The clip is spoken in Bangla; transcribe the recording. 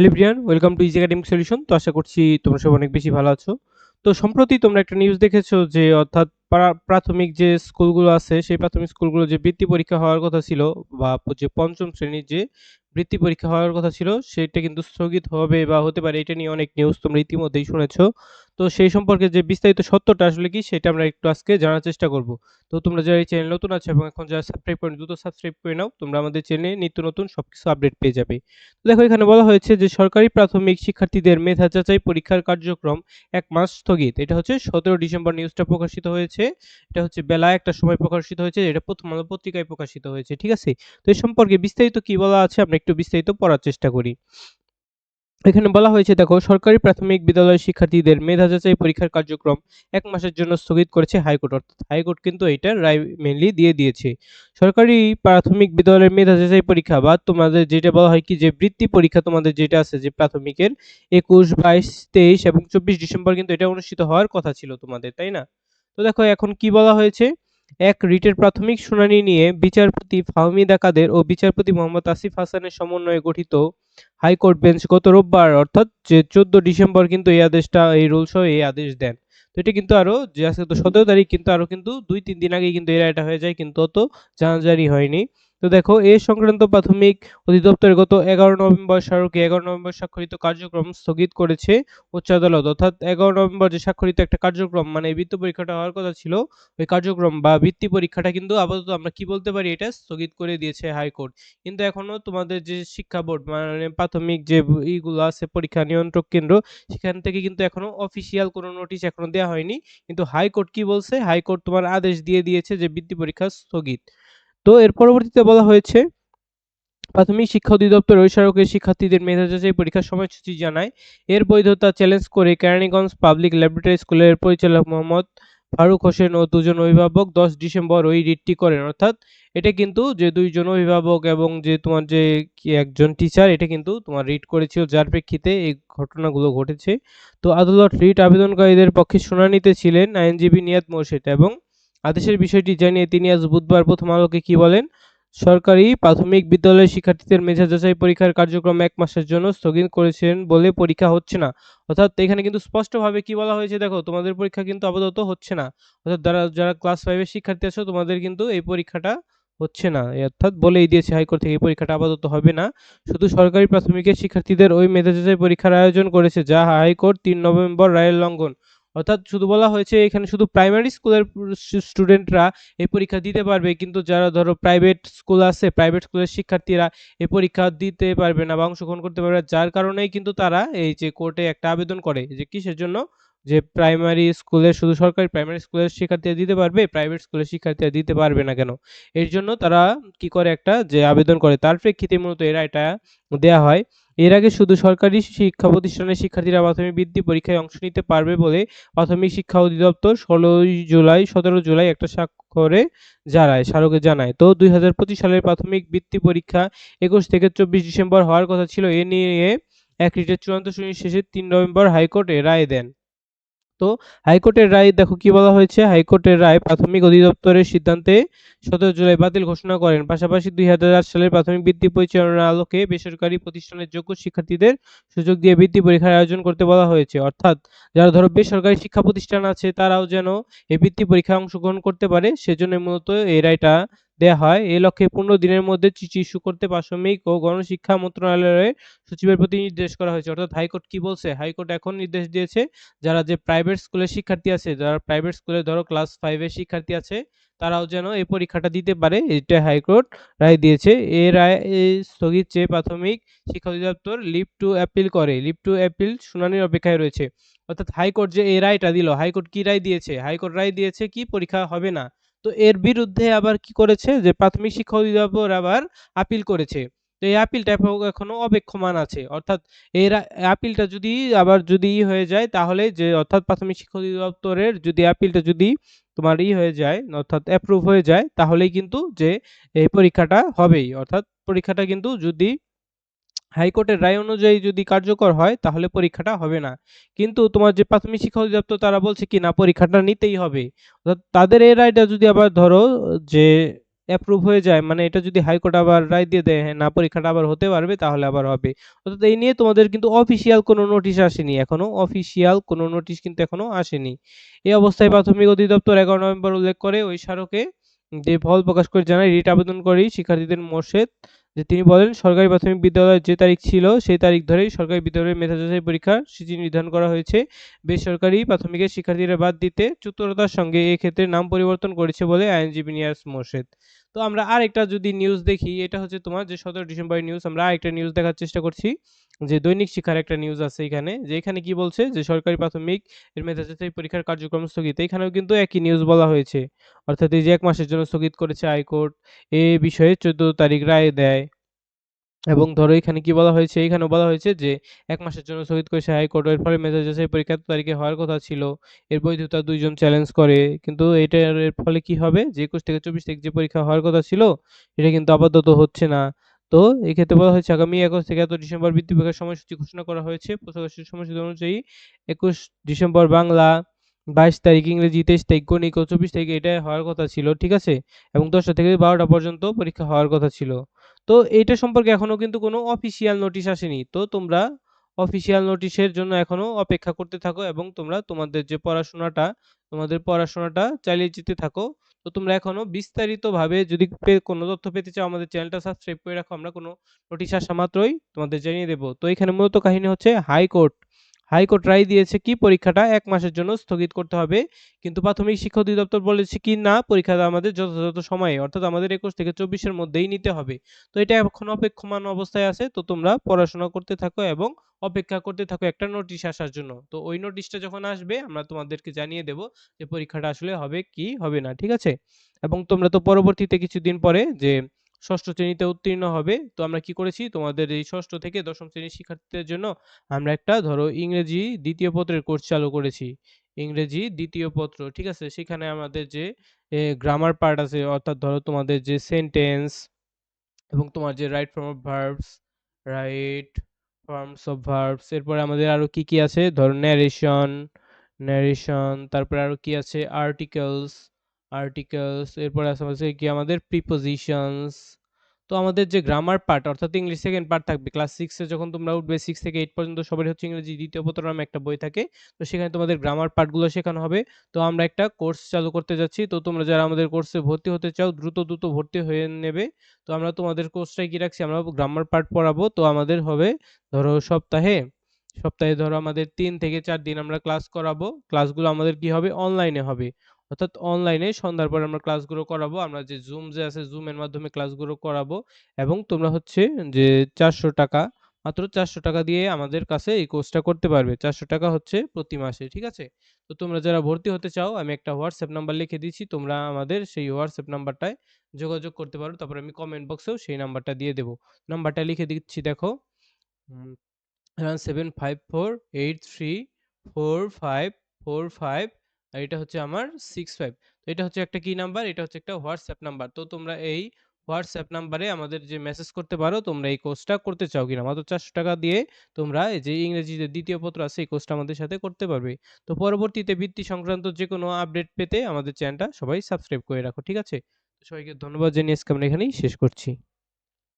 Hello Brian welcome to easy academic solution তো আশা করছি তোমরা সব অনেক বেশি ভালো আছো। তো সম্প্রতি তোমরা একটা নিউজ দেখেছ যে, অর্থাৎ প্রাথমিক যে স্কুলগুলো আছে, সেই প্রাথমিক স্কুলগুলো যে বৃত্তি পরীক্ষা হওয়ার কথা ছিল, বা যে পঞ্চম শ্রেণির যে বৃত্তি পরীক্ষা হওয়ার কথা ছিল, সেটা কিন্তু স্থগিত হবে বা হতে পারে, এটা নিয়ে অনেক নিউজ তোমরা ইতিমধ্যেই শুনেছো। তো সেই সম্পর্কে যে বিস্তারিত সত্যটা আসলে কি, সেটা আমরা একটু আজকে জানার চেষ্টা করব। তো তোমরা যারা এই চ্যানেল নতুন আছো এবং এখন যারা সাবস্ক্রাইব করেন, দ্রুত সাবস্ক্রাইব করে নাও। তোমরা আমাদের চ্যানেলে নিত্য নতুন সব কিছু আপডেট পেয়ে যাবে। তো দেখো, এখানে বলা হয়েছে যে সরকারি প্রাথমিক শিক্ষার্থীদের মেধা যাচাই পরীক্ষার কার্যক্রম এক মাস স্থগিত। এটা হচ্ছে সতেরো ডিসেম্বর নিউজটা প্রকাশিত হয়েছে। এটা হচ্ছে বেলা একটা সময় প্রকাশিত হয়েছে এটা প্রথম আলো পত্রিকায় প্রকাশিত হয়েছে, ঠিক আছে? তো এই সম্পর্কে বিস্তারিত কি বলা আছে, আমরা একটু বিস্তারিত পড়ার চেষ্টা করি। এখানে বলা হয়েছে, দেখো, সরকারি প্রাথমিক বিদ্যালয়ের শিক্ষার্থীদের মেধা যাচাই পরীক্ষার কার্যক্রম এক মাসের জন্য স্থগিত করেছে হাইকোর্ট। অর্থাৎ হাইকোর্ট কিন্তু এটা রায় মেনলি দিয়ে দিয়েছে। সরকারি প্রাথমিক বিদ্যালয়ের মেধা যাচাই পরীক্ষা বা তোমাদের যেটা বলা হয় কি যে বৃত্তি পরীক্ষা তোমাদের যেটা আছে যে প্রাথমিকের একুশ, বাইশ, তেইশ এবং চব্বিশ ডিসেম্বর কিন্তু এটা অনুষ্ঠিত হওয়ার কথা ছিল তোমাদের, তাই না? তো দেখো, এখন কি বলা হয়েছে? এক রিটের প্রাথমিক শুনানি নিয়ে বিচারপতি ফাহমিদা কাদের ও বিচারপতি মোহাম্মদ আসিফ হাসানের সমন্বয়ে গঠিত হাইকোর্ট বেঞ্চ গত রোববার, অর্থাৎ যে চোদ্দ ডিসেম্বর কিন্তু এই আদেশটা, এই রুল সহ এই আদেশ দেন। তো এটা কিন্তু আরও যে আজকে তো সতেরো তারিখ, কিন্তু আরও কিন্তু দুই, তিন দিন আগে কিন্তু এরা রায়টা হয়ে যায়, কিন্তু অত জানাজারি হয়নি। তো দেখো, এ সংক্রান্ত প্রাথমিক অধিদপ্তর গত এগারো নভেম্বর স্মারকে, এগারো নভেম্বর স্বাক্ষরিত কার্যক্রম স্থগিত করেছে উচ্চ আদালত। অর্থাৎ এগারো নভেম্বর যে স্বাক্ষরিত একটা কার্যক্রম মানে বৃত্ত পরীক্ষাটা হওয়ার কথা ছিল, ওই কার্যক্রম বা বৃত্তি পরীক্ষাটা কিন্তু আপাতত আমরা কি বলতে পারি, এটা স্থগিত করে দিয়েছে হাইকোর্ট। কিন্তু এখনও তোমাদের যে শিক্ষা বোর্ড মানে প্রাথমিক যে ইগুলো আছে, পরীক্ষা নিয়ন্ত্রক কেন্দ্র, সেখান থেকে কিন্তু এখনও অফিসিয়াল কোনো নোটিশ এখনও দেওয়া হয়নি। কিন্তু হাইকোর্ট কি বলছে, হাইকোর্ট তোমার আদেশ দিয়ে দিয়েছে যে বৃত্তি পরীক্ষা স্থগিত। তো এর পরবর্তীতে বলা হয়েছে, প্রাথমিক শিক্ষা অধিদপ্তর ওই স্মারকের শিক্ষার্থীদের মেধা যাচাই পরীক্ষার সময়সূচি জানায়। এর বৈধতা চ্যালেঞ্জ করে কেরানীগঞ্জ পাবলিক ল্যাবরেটরি স্কুলের পরিচালক মোহাম্মদ ফারুক হোসেন ও দুজন অভিভাবক দশ ডিসেম্বর ওই রিটটি করেন। অর্থাৎ এটা কিন্তু যে দুইজন অভিভাবক এবং যে তোমার যে একজন টিচার, এটা কিন্তু তোমার রিট করেছিল। যার প্রেক্ষিতে এই ঘটনাগুলো ঘটেছে। তো আদালত রিট আবেদনকারীদের পক্ষে শুনানিতে ছিলেন আইনজীবী নিয়াত মোর্শেদ এবং আদেশের বিষয়টি জানিয়ে তিনি আজ বুধবার প্রথম আলোকে কি বলেন? সরকারি প্রাথমিক বিদ্যালয়ের শিক্ষার্থীদের মেধা যাচাই পরীক্ষার কার্যক্রম এক মাসের জন্য স্থগিত করেছেন বলে পরীক্ষা হচ্ছে না। অর্থাৎ এখানে কিন্তু স্পষ্টভাবে কি বলা হয়েছে দেখো, তোমাদের পরীক্ষা কিন্তু আপাতত হচ্ছে না। অর্থাৎ যারা যারা ক্লাস ফাইভের শিক্ষার্থী আছো, তোমাদের কিন্তু এই পরীক্ষাটা হচ্ছে না। অর্থাৎ বলেই দিয়েছে হাইকোর্ট থেকে এই পরীক্ষাটা আপাতত হবে না। শুধু সরকারি প্রাথমিকের শিক্ষার্থীদের ওই মেধা যাচাই পরীক্ষার আয়োজন করেছে যা হাইকোর্ট তিন নভেম্বর রায়ের লঙ্ঘন। অর্থাৎ শুধু বলা হয়েছে এখানে শুধু প্রাইমারি স্কুলের স্টুডেন্টরা এই পরীক্ষা দিতে পারবে, কিন্তু যারা ধরো প্রাইভেট স্কুল আছে প্রাইভেট স্কুলের শিক্ষার্থীরা এই পরীক্ষা দিতে পারবে না বা অংশগ্রহণ করতে পারবে যার কারণেই কিন্তু তারা এই যে কোর্টে একটা আবেদন করে যে কিসের জন্য? যে প্রাইমারি স্কুলে শুধু সরকারি প্রাইমারি স্কুলের শিক্ষার্থীরা দিতে পারবে প্রাইভেট স্কুলের শিক্ষার্থীরা দিতে পারবে না কেন? এর জন্য তারা কি করে একটা যে আবেদন করে, তার প্রেক্ষিতে মূলত এরা এটা দেয়া হয়। এর আগে শুধু সরকারি শিক্ষা প্রতিষ্ঠানের শিক্ষার্থীরা প্রাথমিক বৃত্তি পরীক্ষায় অংশ নিতে পারবে বলে প্রাথমিক শিক্ষা অধিদপ্তর ষোলোই জুলাই, সতেরো জুলাই একটা স্বাক্ষরে জানায়, স্মারকে জানায়। তো দুই হাজার পঁচিশ সালের প্রাথমিক বৃত্তি পরীক্ষা একুশ থেকে চব্বিশ ডিসেম্বর হওয়ার কথা ছিল। এ নিয়ে এক রিটের চূড়ান্ত শুনানি শেষে তিন নভেম্বর হাইকোর্টে রায় দেন। তো হাইকোর্টের রায়, দেখো কি বলা হয়েছে? হাইকোর্টের রায় প্রাথমিক অধিদপ্তরের সিদ্ধান্তে সতেরো জুলাই বাতিল ঘোষণা করেন। পাশাপাশি দুই হাজার আট সালের প্রাথমিক বৃত্তি পরিচালনার আলোকে বেসরকারি প্রতিষ্ঠানের যোগ্য শিক্ষার্থীদের সুযোগ দিয়ে বৃত্তি পরীক্ষার আয়োজন করতে বলা হয়েছে। অর্থাৎ যারা ধরো বেসরকারি শিক্ষা প্রতিষ্ঠান আছে, তারাও যেন এই বৃত্তি পরীক্ষায় অংশগ্রহণ করতে পারে সেজন্য মূলত এই রায়টা দেয়া হয়। এ লক্ষ্যে পনেরো দিনের মধ্যে চিঠি ইস্যু করতে প্রাথমিক ও গণশিক্ষা মন্ত্রণালয়ের সচিবের প্রতি নির্দেশ করা হয়েছে। অর্থাৎ হাইকোর্ট কি বলছে? হাইকোর্ট এখন নির্দেশ দিয়েছে, যারা যে প্রাইভেট স্কুলের শিক্ষার্থী আছে, যারা প্রাইভেট স্কুলে ধরো ক্লাস ফাইভের শিক্ষার্থী আছে, তারাও যেন এই পরীক্ষাটা দিতে পারে। এটা হাইকোর্ট রায় দিয়েছে। এ রায় স্থগিত চেয়ে প্রাথমিক শিক্ষা অধিদপ্তর লিভ টু অ্যাপিল করে। লিভ টু অ্যাপিল শুনানির অপেক্ষায় রয়েছে। অর্থাৎ হাইকোর্ট যে এই রায়টা দিল, হাইকোর্ট কি রায় দিয়েছে? হাইকোর্ট রায় দিয়েছে কি পরীক্ষা হবে না? তো এর বিরুদ্ধে আবার কি করেছে? যে প্রাথমিক শিক্ষা অধিদপ্তর আবার আপিল করেছে। তো এই আপিলটা এখনও অপেক্ষমান আছে। অর্থাৎ এর আপিলটা যদি আবার যদি ই হয়ে যায়, তাহলে যে অর্থাৎ প্রাথমিক শিক্ষা অধিদপ্তরের যদি আপিলটা যদি তোমার ই হয়ে যায়, অর্থাৎ অ্যাপ্রুভ হয়ে যায়, তাহলেই কিন্তু যে এই পরীক্ষাটা হবেই। অর্থাৎ পরীক্ষাটা কিন্তু যদি হাইকোর্টের রায় অনুযায়ী যদি কার্যকর হয়, তাহলে পরীক্ষাটা হবে না। কিন্তু তোমার যে প্রাথমিক শিক্ষা অধিদপ্তর, তারা বলছে কি না, পরীক্ষাটা নিতেই হবে। তাদের এই রায়টা যদি আবার ধরো যে অ্যাপ্রুভ হয়ে যায় মানে এটা যদি হাইকোর্ট আবার রায় দিয়ে দেয় হ্যাঁ না, পরীক্ষাটা আবার হতে পারবে, তাহলে আবার হবে। অর্থাৎ এই নিয়ে তোমাদের কিন্তু অফিসিয়াল কোনো নোটিশ আসেনি, এখনও অফিসিয়াল কোনো নোটিশ কিন্তু এখনও আসেনি। এই অবস্থায় প্রাথমিক অধিদপ্তর এগারো নভেম্বর উল্লেখ করে ওই স্মারকে যে ফল প্রকাশ করে জানায়, রিট আবেদন করেই শিক্ষার্থীদের মোর্শেদ, যে তিনি বলেন, সরকারি প্রাথমিক বিদ্যালয়ের যে তারিখ ছিল, সেই তারিখ ধরেই সরকারি বিদ্যালয়ের মেধা যাচাই পরীক্ষার সূচি নির্ধারণ করা হয়েছে। বেসরকারি প্রাথমিকের শিক্ষার্থীরা বাদ দিতে চতুরতার সঙ্গে এক্ষেত্রে নাম পরিবর্তন করেছে বলে আইনজীবী নিয়াস মোর্শেদ। তো আমরা আরেকটা যদি নিউজ দেখি, এটা হচ্ছে তোমার যে সতেরো ডিসেম্বরের নিউজ আমরা আরেকটা নিউজ দেখার চেষ্টা করছি। যে দৈনিক শিক্ষার একটা নিউজ আছে এখানে, যে এখানে কি বলছে? যে সরকারি প্রাথমিক এর মেধা পরীক্ষার কার্যক্রম স্থগিত। এখানেও কিন্তু একই নিউজ বলা হয়েছে। অর্থাৎ এই যে এক মাসের জন্য স্থগিত করেছে হাইকোর্ট, এ বিষয়ে চোদ্দ তারিখ রায় দেয়। এবং ধরো এখানে কি বলা হয়েছে? এখানে বলা হয়েছে যে এক মাসের জন্য স্থগিত করেছে হাইকোর্ট এর ফলে মেধা যাচাই পরীক্ষা তারিখে হওয়ার কথা ছিল। এর বৈধতা দুইজন চ্যালেঞ্জ করে। কিন্তু এটার এর ফলে কি হবে? যে একুশ থেকে চব্বিশ তারিখ যে পরীক্ষা হওয়ার কথা ছিল এটা কিন্তু আপাতত হচ্ছে না। তো এক্ষেত্রে বলা হয়েছে আগামী একুশ থেকে এত ডিসেম্বর বৃত্তি পরীক্ষার সময়সূচি ঘোষণা করা হয়েছে। প্রকাশের সময়সূচি অনুযায়ী একুশ ডিসেম্বর বাংলা বাইশ তারিখ ইংরেজি তেইশ তারিখ গণিত ও চব্বিশ তারিখ এটা হওয়ার কথা ছিল ঠিক আছে? এবং দশটা থেকে বারোটা পর্যন্ত পরীক্ষা হওয়ার কথা ছিল। তো এইটা সম্পর্কে এখনও কিন্তু কোনো অফিসিয়াল নোটিশ আসেনি। তো তোমরা অফিসিয়াল নোটিশের জন্য এখনও অপেক্ষা করতে থাকো এবং তোমরা তোমাদের যে পড়াশোনাটা, তোমাদের পড়াশোনাটা চালিয়ে যেতে থাকো। তো তোমরা এখনও বিস্তারিতভাবে যদি কোনো তথ্য পেতে চাও আমাদের চ্যানেলটা সাবস্ক্রাইব করে রাখো। আমরা কোনো নোটিশ আসা মাত্রই তোমাদের জানিয়ে দেবো। তো এখানে মূলত কাহিনী হচ্ছে হাইকোর্ট হাইকোর্ট রায় দিয়েছে কি পরীক্ষাটা এক মাসের জন্য স্থগিত করতে হবে। কিন্তু প্রাথমিক শিক্ষা অধিদপ্তর বলেছে কি, না, পরীক্ষাটা আমাদের যথাযথ সময়ে, অর্থাৎ আমাদের একুশ থেকে চব্বিশের মধ্যেই নিতে হবে। তো এটা এখন অপেক্ষমান অবস্থায় আছে, তো তোমরা পড়াশোনা করতে থাকো এবং অপেক্ষা করতে থাকো একটা নোটিশ আসার জন্য। তো ওই নোটিশটা যখন আসবে, আমরা তোমাদেরকে জানিয়ে দেব যে পরীক্ষাটা আসলে হবে কি, হবে না, ঠিক আছে? এবং তোমরা তো পরবর্তীতে কিছুদিন পরে যে ষষ্ঠ শ্রেণীতে উত্তীর্ণ হবে। তো আমরা কি করেছি? তোমাদের এই ষষ্ঠ থেকে দশম শ্রেণির শিক্ষার্থীদের জন্য আমরা একটা, ধরো, ইংরেজি দ্বিতীয় পত্রের কোর্স চালু করেছি। ইংরেজি দ্বিতীয় পত্র, ঠিক আছে? সেখানে আমাদের যে গ্রামার পার্ট আছে, অর্থাৎ ধরো তোমাদের যে সেন্টেন্স এবং তোমার যে right form of verbs right forms of verbs এরপরে আমাদের আরও কি কি আছে? ধরো ন্যারেশন ন্যারেশন তারপরে আরও কি আছে? আর্টিকেলস আর্টিকেলস এরপরে আছে কি আমাদের প্রিপোজিশনস তো আমাদের যে গ্রামার পার্ট অর্থাৎ ইংলিশ সেকেন্ড পার্ট থাকবে ক্লাস সিক্সে যখন তোমরা উঠবে সিক্স থেকে এইট পর্যন্ত সবারই হচ্ছে ইংরেজি দ্বিতীয় পত্র নামে একটা বই থাকে, তো সেখানে তোমাদের গ্রামার পার্টগুলো শেখানো হবে। তো আমরা একটা কোর্স চালু করতে যাচ্ছি, তো তোমরা যারা আমাদের কোর্সে ভর্তি হতে চাও, দ্রুত দ্রুত ভর্তি হয়ে নেবে। তো আমরা তোমাদের কোর্সটাই কি রাখছি আমরা গ্রামার পার্ট পড়াবো, তো আমাদের হবে ধরো সপ্তাহে সপ্তাহে ধরো আমাদের তিন থেকে চার দিন আমরা ক্লাস করাবো। ক্লাসগুলো আমাদের কি হবে? অনলাইনে হবে। অর্থাৎ অনলাইনে সন্ধ্যার পর আমরা ক্লাসগুলো করাবো, আমরা যে জুম যে আছে জুমের মাধ্যমে ক্লাসগুলো করাবো এবং তোমরা হচ্ছে যে চারশো টাকা, মাত্র চারশো টাকা দিয়ে আমাদের কাছে এই কোর্সটা করতে পারবে। চারশো টাকা হচ্ছে প্রতি মাসে, ঠিক আছে? তো তোমরা যারা ভর্তি হতে চাও, আমি একটা হোয়াটসঅ্যাপ নাম্বার লিখে দিচ্ছি, তোমরা আমাদের সেই হোয়াটসঅ্যাপ নাম্বারটায় যোগাযোগ করতে পারো। তারপর আমি কমেন্ট বক্সেও সেই নাম্বারটা দিয়ে দেবো। নাম্বারটা লিখে দিচ্ছি, দেখো। Seven five four eight three four five four five আর এটা হচ্ছে আমার সিক্স ফাইভ তো এটা হচ্ছে একটা কি নাম্বার এটা হচ্ছে একটা হোয়াটসঅ্যাপ নাম্বার তো তোমরা এই হোয়াটসঅ্যাপ নাম্বারে আমাদের যে মেসেজ করতে পারো, তোমরা এই কোর্সটা করতে চাও কিনা? মাত্র চারশো টাকা দিয়ে তোমরা এই যে ইংরেজি যে দ্বিতীয় পত্র আছে, এই কোর্সটা আমাদের সাথে করতে পারবে। তো পরবর্তীতে বৃত্তি সংক্রান্ত যে কোনো আপডেট পেতে আমাদের চ্যানেলটা সবাই সাবস্ক্রাইব করে রাখো, ঠিক আছে? সবাইকে ধন্যবাদ জানিয়ে আজকে আমরা এখানেই শেষ করছি।